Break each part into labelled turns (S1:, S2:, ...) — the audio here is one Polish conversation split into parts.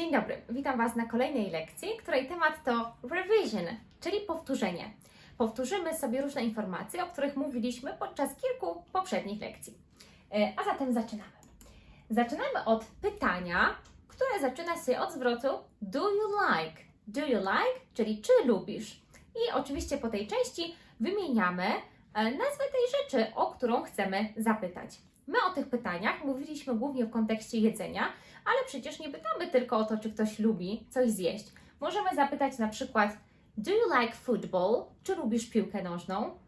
S1: Dzień dobry, witam Was na kolejnej lekcji, której temat to revision, czyli powtórzenie. Powtórzymy sobie różne informacje, o których mówiliśmy podczas kilku poprzednich lekcji. E, A zatem zaczynamy. Zaczynamy od pytania, które zaczyna się od zwrotu do you like? Do you like, czyli czy lubisz? I oczywiście po tej części wymieniamy e, nazwę tej rzeczy, o którą chcemy zapytać. My o tych pytaniach mówiliśmy głównie w kontekście jedzenia, ale przecież nie pytamy tylko o to, czy ktoś lubi coś zjeść. Możemy zapytać na przykład Do you like football? Czy lubisz piłkę nożną?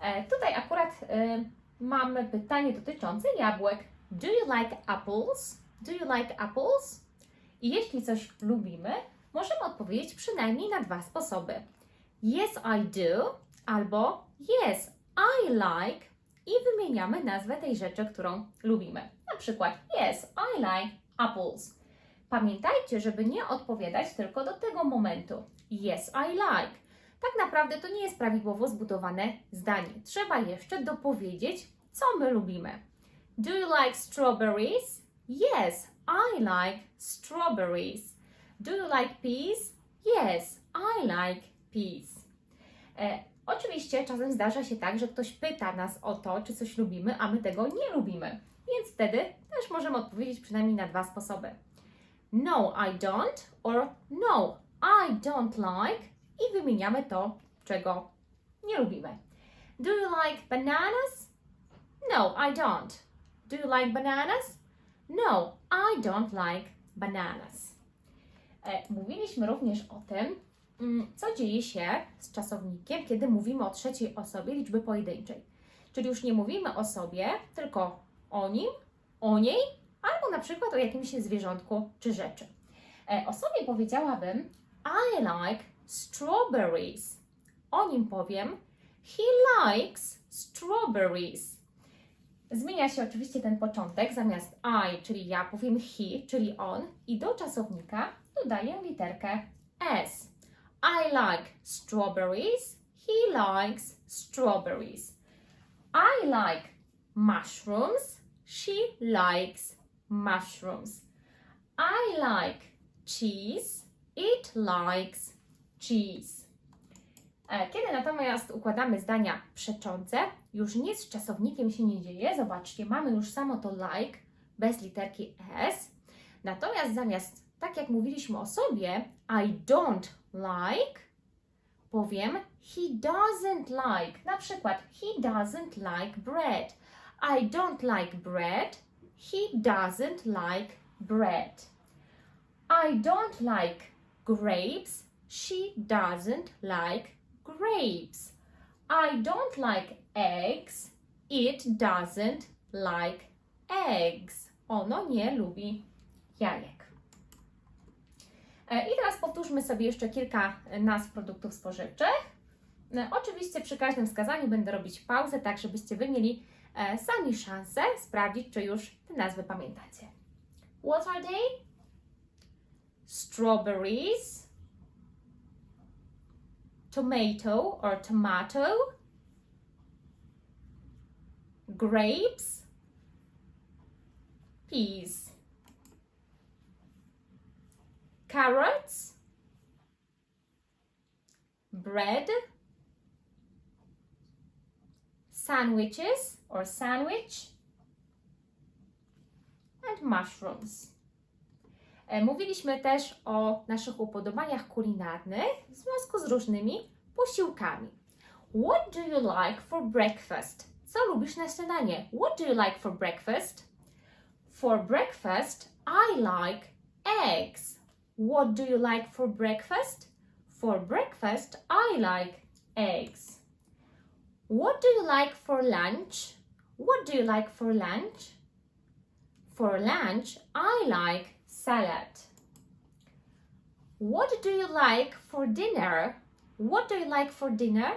S1: E, tutaj akurat e, mamy pytanie dotyczące jabłek. Do you like apples? Do you like apples? I jeśli coś lubimy, możemy odpowiedzieć przynajmniej na dwa sposoby. Yes, I do, albo Yes, I like i wymieniamy nazwę tej rzeczy, którą lubimy. Na przykład Yes, I like apples. Pamiętajcie, żeby nie odpowiadać tylko do tego momentu. Yes, I like. Tak naprawdę to nie jest prawidłowo zbudowane zdanie. Trzeba jeszcze dopowiedzieć, co my lubimy. Do you like strawberries? Yes, I like strawberries. Do you like peas? Yes, I like peas. E, oczywiście czasem zdarza się tak, że ktoś pyta nas o to, czy coś lubimy, a my tego nie lubimy. Więc wtedy też możemy odpowiedzieć przynajmniej na dwa sposoby. No, I don't, or no, I don't like i wymieniamy to, czego nie lubimy. Do you like bananas? No, I don't. Do you like bananas? No, I don't like bananas. E, mówiliśmy również o tym, mm, co dzieje się z czasownikiem, kiedy mówimy o trzeciej osobie liczby pojedynczej. Czyli już nie mówimy o sobie, tylko o nim, o niej, albo na przykład o jakimś zwierzątku czy rzeczy. E, o sobie powiedziałabym I like strawberries. O nim powiem He likes strawberries. Zmienia się oczywiście ten początek. Zamiast I, czyli ja, powiem he, czyli on. I do czasownika dodaję literkę s. I like strawberries. He likes strawberries. I like mushrooms. She likes mushrooms. I like cheese. It likes cheese. E, Kiedy natomiast układamy zdania przeczące, już nic z czasownikiem się nie dzieje. Zobaczcie, mamy już samo to like bez literki s. Natomiast zamiast, tak jak mówiliśmy o sobie, I don't like, powiem he doesn't like. Na przykład, he doesn't like bread. I don't like bread. He doesn't like bread. I don't like grapes. She doesn't like grapes. I don't like eggs. It doesn't like eggs. Ono nie lubi jajek. E, I teraz powtórzmy sobie jeszcze kilka nazw produktów spożywczych. E, Oczywiście przy każdym wskazaniu będę robić pauzę, tak żebyście Wy mieli sami szansę sprawdzić, czy już te nazwy pamiętacie. What are they? Strawberries, tomato or tomato, grapes, peas, carrots, bread, sandwiches or sandwich, and mushrooms. E, Mówiliśmy też o naszych upodobaniach kulinarnych w związku z różnymi posiłkami. What do you like for breakfast? Co lubisz na śniadanie? What do you like for breakfast? For breakfast, I like eggs. What do you like for breakfast? For breakfast, I like eggs. What do you like for lunch? What do you like for lunch? For lunch, I like salad. What do you like for dinner? What do you like for dinner?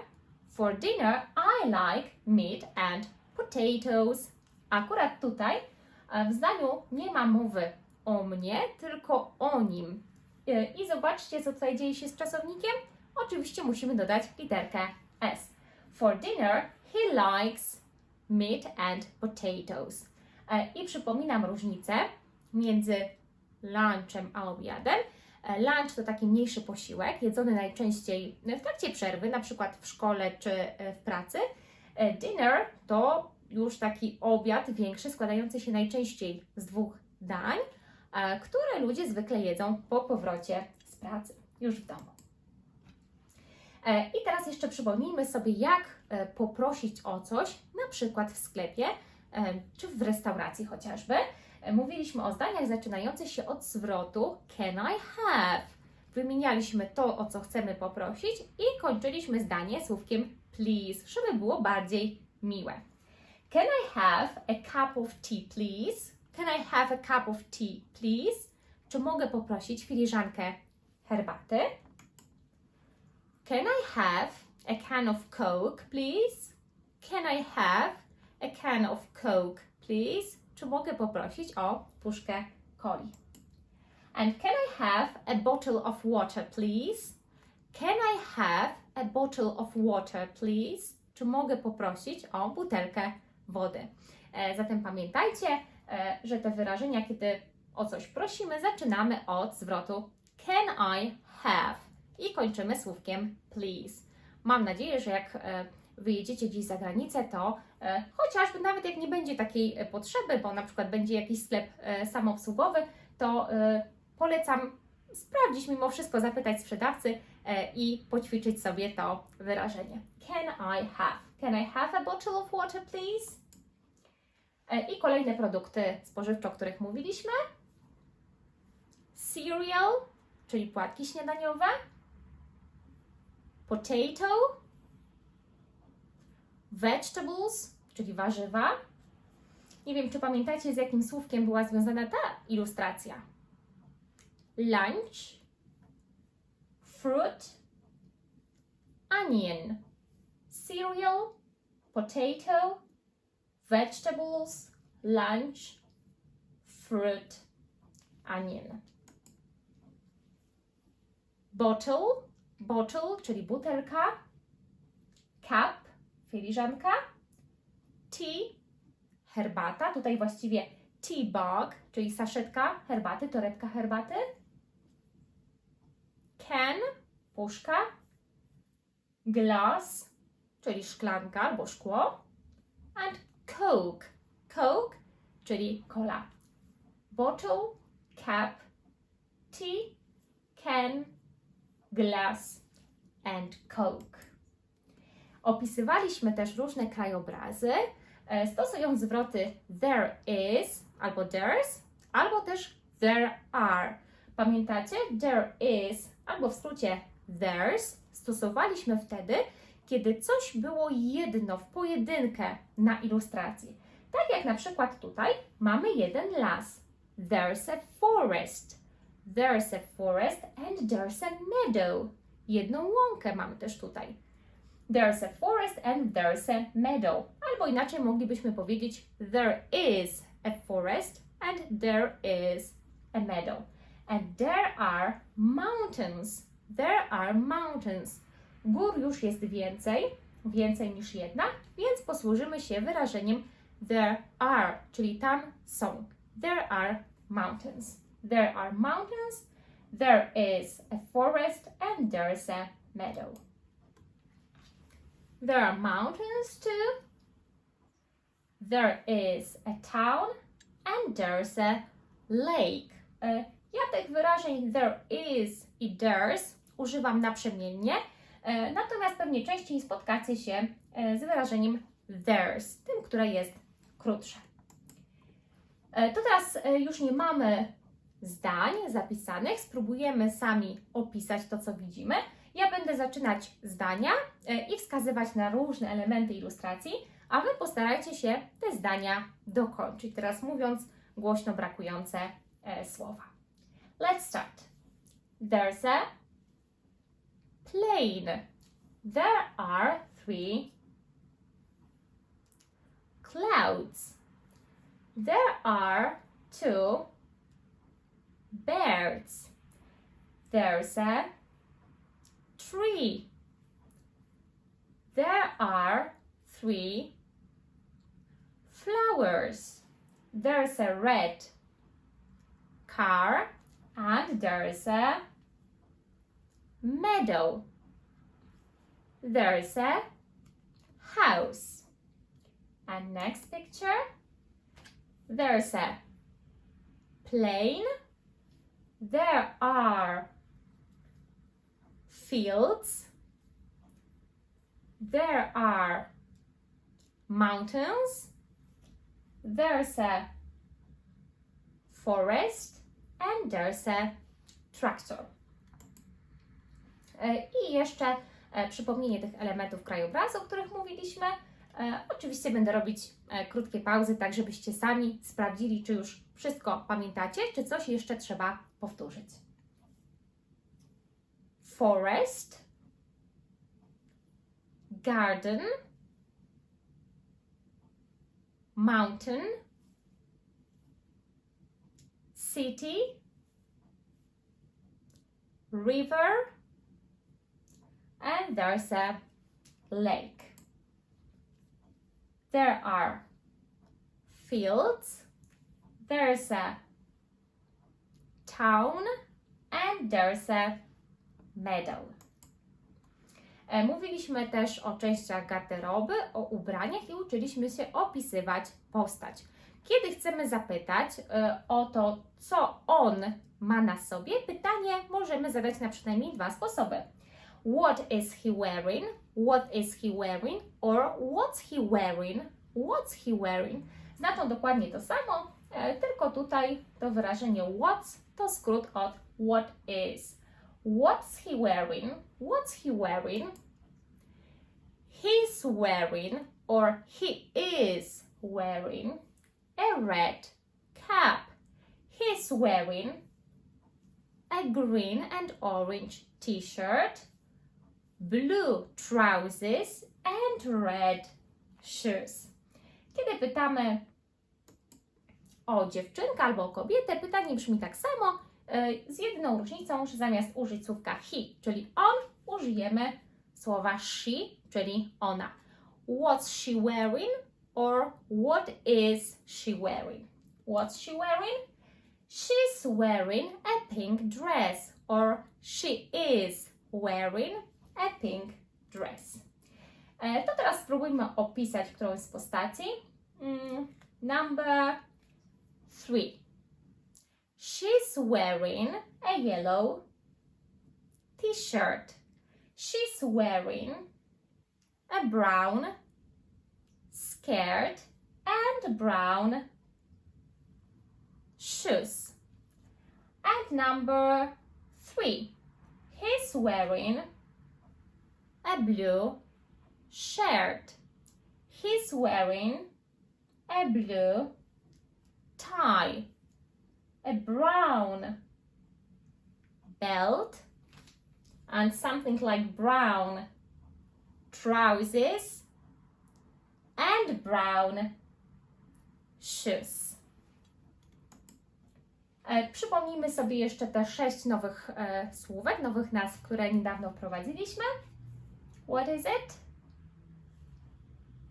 S1: For dinner, I like meat and potatoes. Akurat tutaj e, w zdaniu nie ma mowy o mnie, tylko o nim. E, I zobaczcie, co tutaj dzieje się z czasownikiem. Oczywiście musimy dodać literkę S. For dinner, he likes meat and potatoes. E, I przypominam różnicę między lunchem a obiadem. E, Lunch to taki mniejszy posiłek, jedzony najczęściej w trakcie przerwy, na przykład w szkole czy e, w pracy. Dinner to już taki obiad większy, składający się najczęściej z dwóch dań, które ludzie zwykle jedzą po powrocie z pracy, już w domu. E, I teraz jeszcze przypomnijmy sobie, jak e, poprosić o coś, na przykład w sklepie e, czy w restauracji chociażby. Mówiliśmy o zdaniach zaczynających się od zwrotu can I have. Wymienialiśmy to, o co chcemy poprosić i kończyliśmy zdanie słówkiem please, żeby było bardziej miłe. Can I have a cup of tea, please? Can I have a cup of tea, please? Czy mogę poprosić filiżankę herbaty? Can I have a can of Coke, please? Can I have a can of Coke, please? Czy mogę poprosić o puszkę coli? And can I have a bottle of water, please? Can I have a bottle of water, please? Czy mogę poprosić o butelkę wody? E, zatem pamiętajcie, e, że te wyrażenia, kiedy o coś prosimy, zaczynamy od zwrotu can I have i kończymy słówkiem please. Mam nadzieję, że jak e, wyjedziecie gdzieś za granicę, to e, chociażby nawet jak nie będzie takiej e, potrzeby, bo na przykład będzie jakiś sklep samoobsługowy, to polecam sprawdzić mimo wszystko, zapytać sprzedawcy i poćwiczyć sobie to wyrażenie. Can I have? Can I have a bottle of water, please? I kolejne produkty spożywcze, o których mówiliśmy. Cereal, czyli płatki śniadaniowe. Potato. Vegetables, czyli warzywa. Nie wiem, czy pamiętacie, z jakim słówkiem była związana ta ilustracja. Lunch, fruit, onion, cereal, potato, vegetables, lunch, fruit, onion. Bottle, bottle, czyli butelka, cup, filiżanka, tea, herbata, tutaj właściwie tea bag, czyli saszetka herbaty, torebka herbaty, can, puszka, glass, czyli szklanka albo szkło, and coke, coke, czyli cola. Bottle, cap, tea, can, glass and coke. Opisywaliśmy też różne krajobrazy, e, stosując zwroty there is albo there's, albo też there are. Pamiętacie? There is albo w skrócie there's stosowaliśmy wtedy, kiedy coś było jedno w pojedynkę na ilustracji. Tak jak na przykład tutaj mamy jeden las. There's a forest. There's a forest and there's a meadow. Jedną łąkę mamy też tutaj. There's a forest and there's a meadow. Albo inaczej moglibyśmy powiedzieć there is a forest and there is a meadow. And there are mountains. There are mountains. Gór już jest więcej, więcej niż jedna, więc posłużymy się wyrażeniem there are, czyli tam są. There are mountains. There are mountains, there is a forest, and there's a meadow. There are mountains too. There is a town, and there's a lake. E, Ja tych wyrażeń there is i there's używam naprzemiennie, e, natomiast pewnie częściej spotkacie się e, z wyrażeniem there's, tym, które jest krótsze. To teraz już nie mamy zdań zapisanych, spróbujemy sami opisać to, co widzimy. Ja będę zaczynać zdania e, i wskazywać na różne elementy ilustracji, a Wy postarajcie się te zdania dokończyć. Teraz mówiąc głośno brakujące e, słowa. Let's start. There's a plane. There are three clouds. There are two birds. There's a tree. There are three flowers. There's a red car And there's a meadow. There's a house. And next picture, there's a plane. There are fields. There are mountains. There's a forest and there's a tractor. E, I jeszcze e, przypomnienie tych elementów krajobrazu, o których mówiliśmy. E, Oczywiście będę robić krótkie pauzy, tak żebyście sami sprawdzili, czy już wszystko pamiętacie, czy coś jeszcze trzeba powtórzyć. Forest, garden, mountain, city, river, and there's a lake. There are fields, there's a town, and there's a meadow. E, Mówiliśmy też o częściach garderoby, o ubraniach i uczyliśmy się opisywać postać. Kiedy chcemy zapytać e, o to, co on ma na sobie, pytanie możemy zadać na przynajmniej dwa sposoby. What is he wearing? What is he wearing? Or what's he wearing? What's he wearing? Znaczą dokładnie to samo, tylko tutaj to wyrażenie what's to skrót od what is. What's he wearing? What's he wearing? He's wearing or he is wearing a red cap. He's wearing a green and orange t shirt, blue trousers, and red shoes. Kiedy pytamy o dziewczynkę albo o kobietę, pytanie brzmi tak samo, y, z jedną różnicą, że zamiast użyć słówka he, czyli on, użyjemy słowa she, czyli ona. What's she wearing? Or what is she wearing? What's she wearing? She's wearing a pink dress. Or she is wearing a pink dress. E, to teraz spróbujmy opisać którąś z postaci. Mm, number three. She's wearing a yellow t-shirt. She's wearing a brown skirt and brown shoes. And number three, he's wearing a blue shirt. He's wearing a blue tie, a brown belt, and something like brown trousers and brown shoes. E, Przypomnijmy sobie jeszcze te sześć nowych e, słówek, nowych nazw, które niedawno wprowadziliśmy. What is it?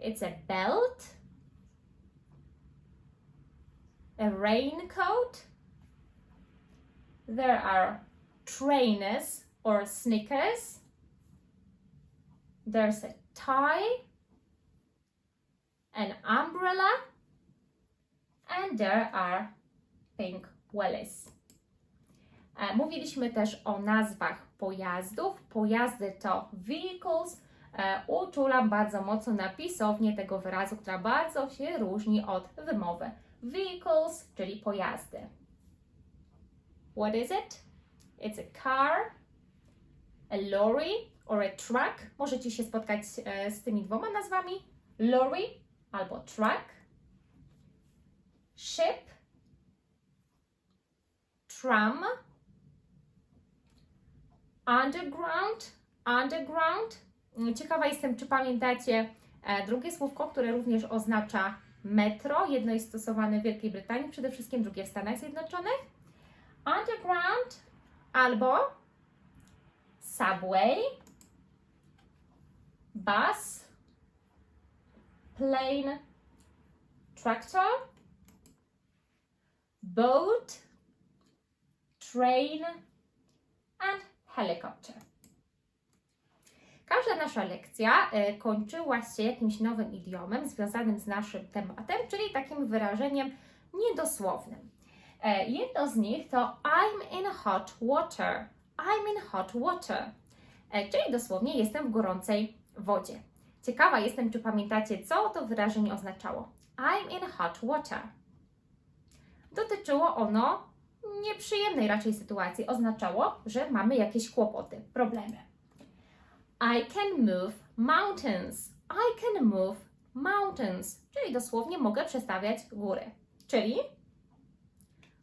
S1: It's a belt, a raincoat. There are trainers or sneakers. There's a tie, an umbrella, and there are pink wellies. E, Mówiliśmy też o nazwach pojazdów. Pojazdy to vehicles. E, Uczulam bardzo mocno na pisownię tego wyrazu, która bardzo się różni od wymowy. Vehicles, czyli pojazdy. What is it? It's a car, a lorry or a truck. Możecie się spotkać e, z tymi dwoma nazwami. Lorry albo truck. Ship, tram, underground, underground. Ciekawa jestem, czy pamiętacie e, drugie słówko, które również oznacza metro. Jedno jest stosowane w Wielkiej Brytanii, przede wszystkim drugie w Stanach Zjednoczonych. Underground albo subway, bus, plane, tractor, boat, train and helicopter. Każda nasza lekcja e, kończyła się jakimś nowym idiomem związanym z naszym tematem, czyli takim wyrażeniem niedosłownym. E, Jedno z nich to I'm in hot water. I'm in hot water. E, Czyli dosłownie jestem w gorącej wodzie. Ciekawa jestem, czy pamiętacie, co to wyrażenie oznaczało. I'm in hot water. Dotyczyło ono nieprzyjemnej raczej sytuacji. Oznaczało, że mamy jakieś kłopoty, problemy. I can move mountains. I can move mountains. Czyli dosłownie mogę przestawiać góry. Czyli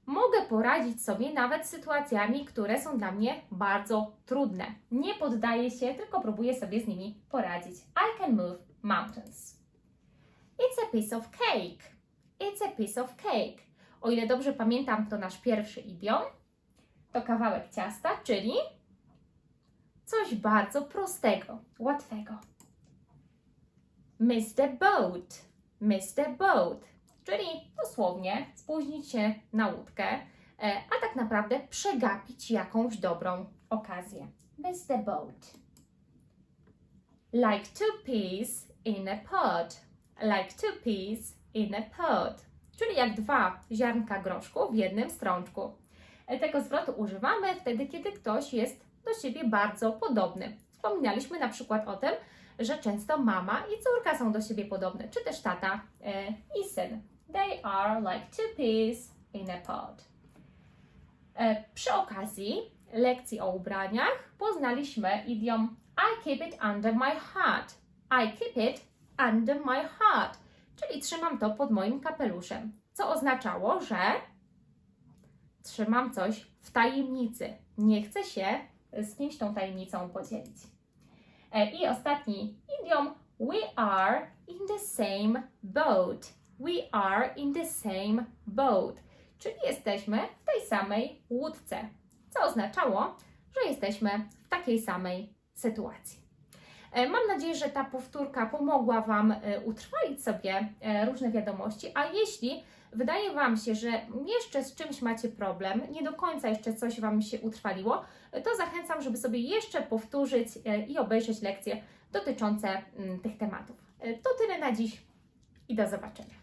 S1: mogę poradzić sobie nawet z sytuacjami, które są dla mnie bardzo trudne. Nie poddaję się, tylko próbuję sobie z nimi poradzić. I can move mountains. It's a piece of cake. It's a piece of cake. O ile dobrze pamiętam, to nasz pierwszy idiom to kawałek ciasta, czyli coś bardzo prostego, łatwego. Miss the boat. Miss the boat. Czyli dosłownie spóźnić się na łódkę, e, a tak naprawdę przegapić jakąś dobrą okazję. Miss the boat. Like two peas in a pod. Like two peas in a pod. Czyli jak dwa ziarnka groszku w jednym strączku. E, Tego zwrotu używamy wtedy, kiedy ktoś jest do siebie bardzo podobny. Wspominaliśmy na przykład o tym, że często mama i córka są do siebie podobne, czy też tata e, i syn. They are like two peas in a pod. E, przy okazji lekcji o ubraniach poznaliśmy idiom I keep it under my hat. I keep it under my hat, czyli trzymam to pod moim kapeluszem, co oznaczało, że trzymam coś w tajemnicy. Nie chcę się z kimś tą tajemnicą podzielić. E, I ostatni idiom We are in the same boat. We are in the same boat. Czyli jesteśmy w tej samej łódce. Co oznaczało, że jesteśmy w takiej samej sytuacji. E, Mam nadzieję, że ta powtórka pomogła Wam e, utrwalić sobie różne wiadomości, a jeśli wydaje Wam się, że jeszcze z czymś macie problem, nie do końca jeszcze coś Wam się utrwaliło, to zachęcam, żeby sobie jeszcze powtórzyć e, i obejrzeć lekcje dotyczące mm, tych tematów. E, To tyle na dziś i do zobaczenia.